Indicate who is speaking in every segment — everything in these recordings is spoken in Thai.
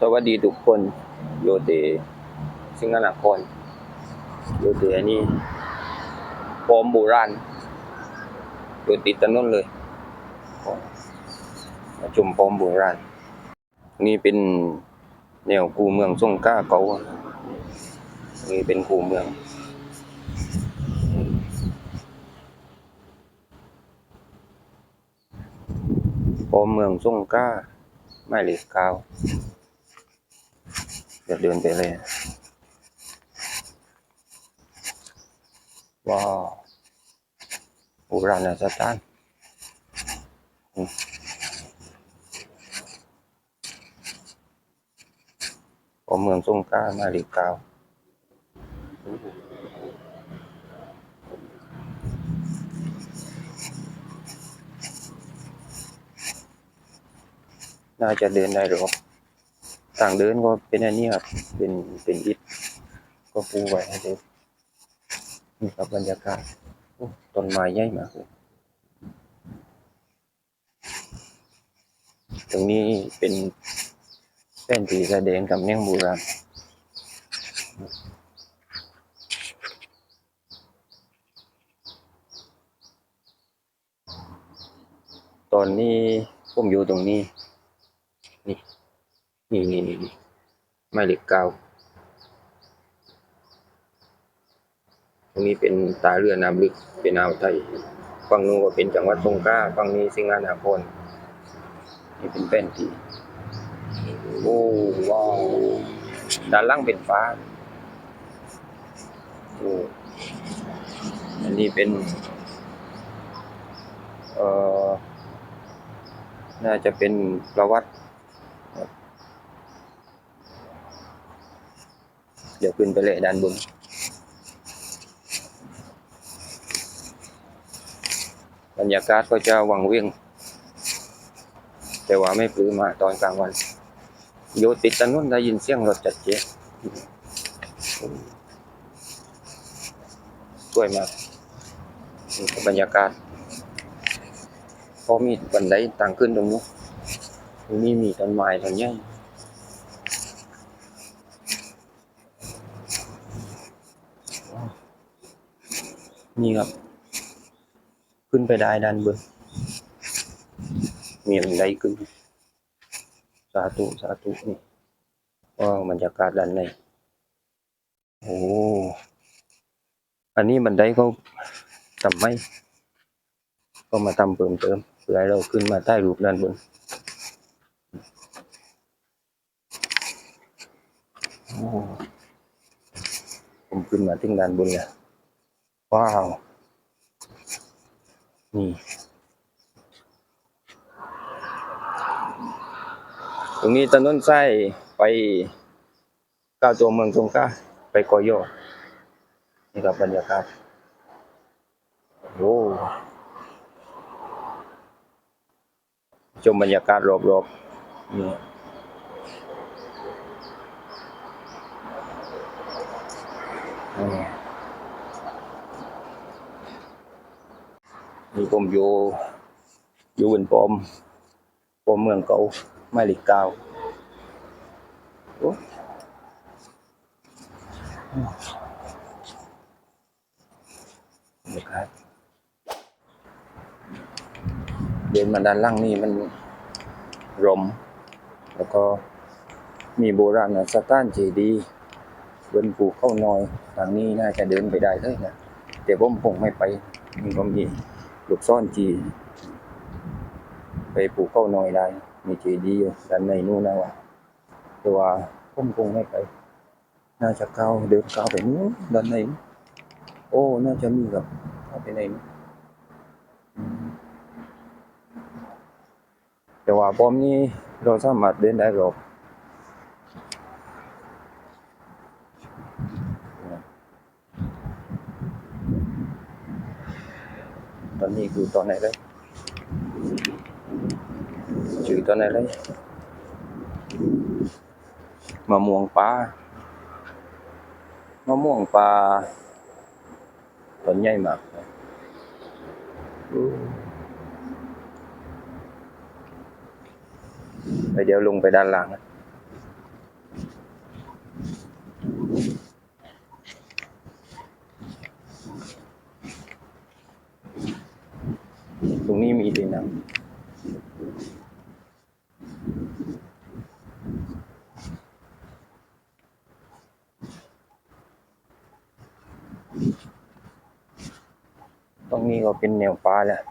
Speaker 1: สวัสดีทุกคนโยเตสิงห์นครโยเตอันนี้ปอมโบราณโยติดถนนเลยมาชมปอมโบราณ นี่เป็นแนวคูเมืองทรงก้าเก่านี่เป็นคูเมืองปอมเมืองทรงก้าหมายเลขเก้า ดี๋ยวเดินไปเลยว้าวโบราณสถานอืมปอมเมืองทรงกล้าหมายเลขเก้าน่าจะเดินได้หรอก ต่างเดินก็เป็นอันนี้ครับ เป็นเป็นอิฐก็ปูไว้ให้เดินนี่ครับบรรยากาศต้นไม้ใหญ่มากเลยตรงนี้เป็นแป้นที่แสดงกับเนื่องโบราณตอนนี้ผมอยู่ตรงนี้ นี่นี่นี่นี่หมายเลขเก้าตรงนี้เป็นตาเรือน้ำลึกเป็นอ่าวไทยฝั่งนู้นก็เป็นจังหวัดสงขลาฝั่งนี้สิงห์นครนี่เป็นแป้นที่โอ้ว้าวด้านล่างเป็นฟ้าโอ้อันนี้เป็น เอ่อ น่าจะเป็นประวัติ ดี๋ยวขึ้นไปเลยด้านบนบรรยากาศก็จะวังเวียงแต่ว่าไม่ปื้มมาตอนกลางวันอยู่ติดถนนได้ยินเสียงรถจัดเจ๊สวยมากบรรยากาศพอมีบันไดต่างขึ้นตรงนู้นตรงนี้มีต้นไม้ต้นใหญ่ นี่ครับ ขึ้นไปได้ด้านบนมีบันไดขึ้น สาธุสาธุนี่ก็บรรยากาศด้านในโอ้อันนี้บันไดเขาทำไม่ก็มาทำเพิ่มเติมเพื่อให้เราขึ้นมาใต้รูปด้านบนโอ้ผมขึ้นมาถึงด้านบนเลย ว้าว นี่ ตรงนี้ถนนไส้ไปก้าวตัวเมืองสงขลาไปกอยอนี่ครับบรรยากาศโอ้ชมบรรยากาศรอบๆนี่ นี่ผมอยู่อยู่บนปอมปอมเมืองเก่าไม้เหล็กเก้านะครับเดินมาด้านล่างนี่มันรม แล้วก็มีโบราณสถานเจดีย์บนภูเข้าน้อยทางนี้น่าจะเดินไปได้เลยนะแต่ผมคงไม่ไปมันก็มี ลูกซ่อนจีไปภูเข้าวน้อยได้มีเจดีย์อยู่ด้านในนู่นนะวะแต่ว่าผมคงไม่ไปน่าจะเข้าเดินเข้าไปนู้นด้านในโอ้ น่าจะมีกับเข้าไปในนู้แต่ว่าป้อมนี้เราสามารถเดินได้หรอกต อนนี้คือตอนไหนเลยชื่อตอนไหนเลยมะม่วงปลามะม่วงปลาต้นใหญ่มากเลยอู้ไปเดี๋ยวลงไปด้านล่างนะ มีนั่งตรงนี้ก็เป็นแนวป่าแล้ว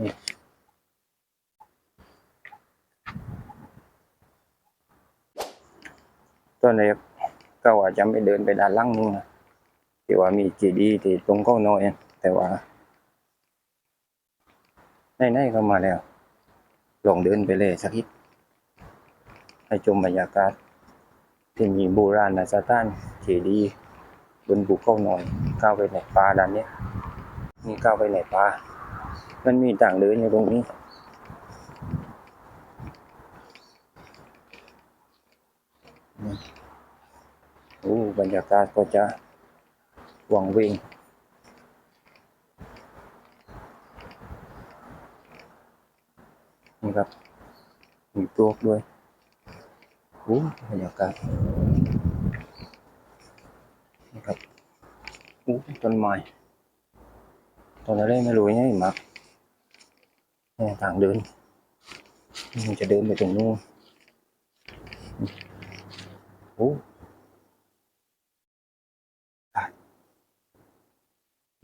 Speaker 1: นี่ตอนแรกก็ว่าจะไม่เดินไปด้านล่างนู่นะที่ว่ามีเจดีที่ตรงก้องน้อยแต่ว่า ไหนๆก็มาแล้ว ลองเดินไปเลยสักนิดให้ชมบรรยากาศ ที่มีโบราณสถานเจดีย์บนภูเขาน้อยก้าวไปในป่าด้านนี้ยนี่ก้าวไปในป่ามันมีต่างเดินอยู่ตรงนี้โอ้บรรยากาศก็จะวังเวงนี่ครับ มี ตัวกด้วยโอ้บรรยากาศนี่ครับโอ้ต้นไม้ต้นอะไรไม่รู้ยังไงมากนี่ทางเดินมันจะเดินไปตรงนู้นโอ้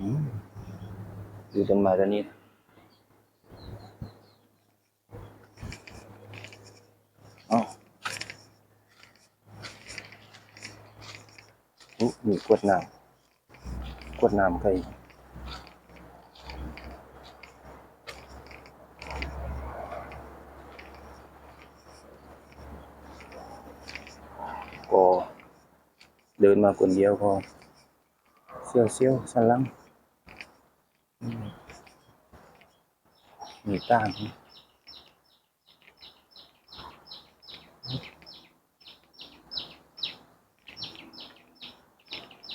Speaker 1: อืมดูต้นไม้ต้นนี้ มีกวดน้ำกวดน้ำใครก็เดินมาคนเดียวก็เซี่ยวเซี่ยวๆสันหลังมีต้าน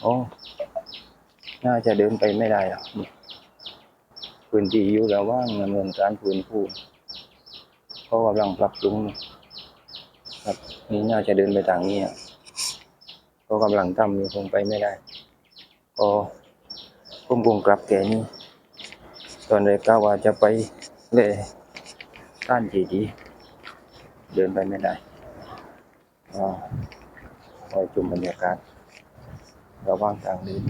Speaker 1: โอ้น่าจะเดินไปไม่ได้หรอกพื้นที่อยู่แล้วว่างดำเนินการพื้นผู้เขากำลังปรับปรุงครับนี่น่าจะเดินไปทางนี้อะเขากำลังทำอยู่คงไปไม่ได้ก็ผมคงกลับแกนี่ตอนแรกก็ว่าจะไปเลยต้านจีดีเดินไปไม่ได้ก็คอยจุมบรรยากาศ ระหว่างทางดิน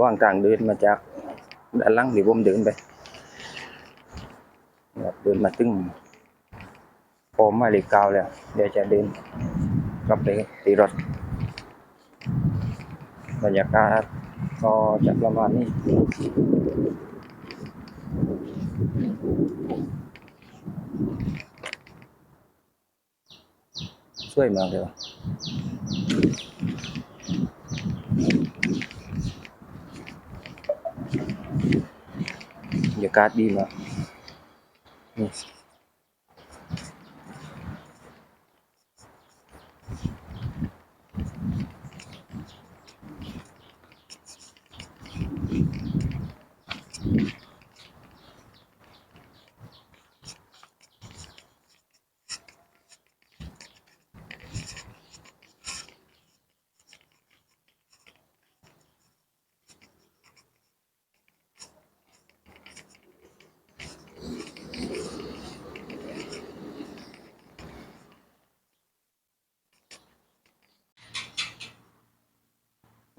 Speaker 1: ระหว่างทางเดินมาจากด้านหล่างที่ผมเดินไปเดินมาตึ้งพอมาเลขเก้าแล้ว เดี๋ยวจะเดินกลับไปตีรถบรรยากาศก็จะประมาณนี้ช่วยมากเลยวะบรรยา กาศดีมากนี่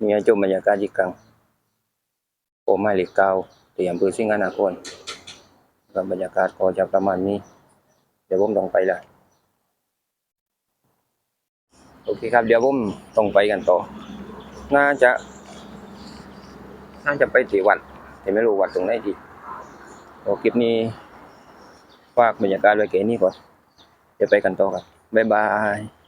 Speaker 1: นี่ให้ชมบรรยากาศอีกครั้งผมหมายเลขเก้าที่อำเภอสิงห์นครกับบรรยากาศก็จะประมาณนี้ เดี๋ยวผมต้องไปละโอเคครับ เดี๋ยวผมต้องไปกันต่อ น่าจะ น่าจะไปที่วัดแต่ไม่รู้วัดตรงไหนดีโอคลิปนี้ฝากบรรยากาศไว้แค่นี้ก่อน เดี๋ยวไปกันต่อครับ บ๊ายบาย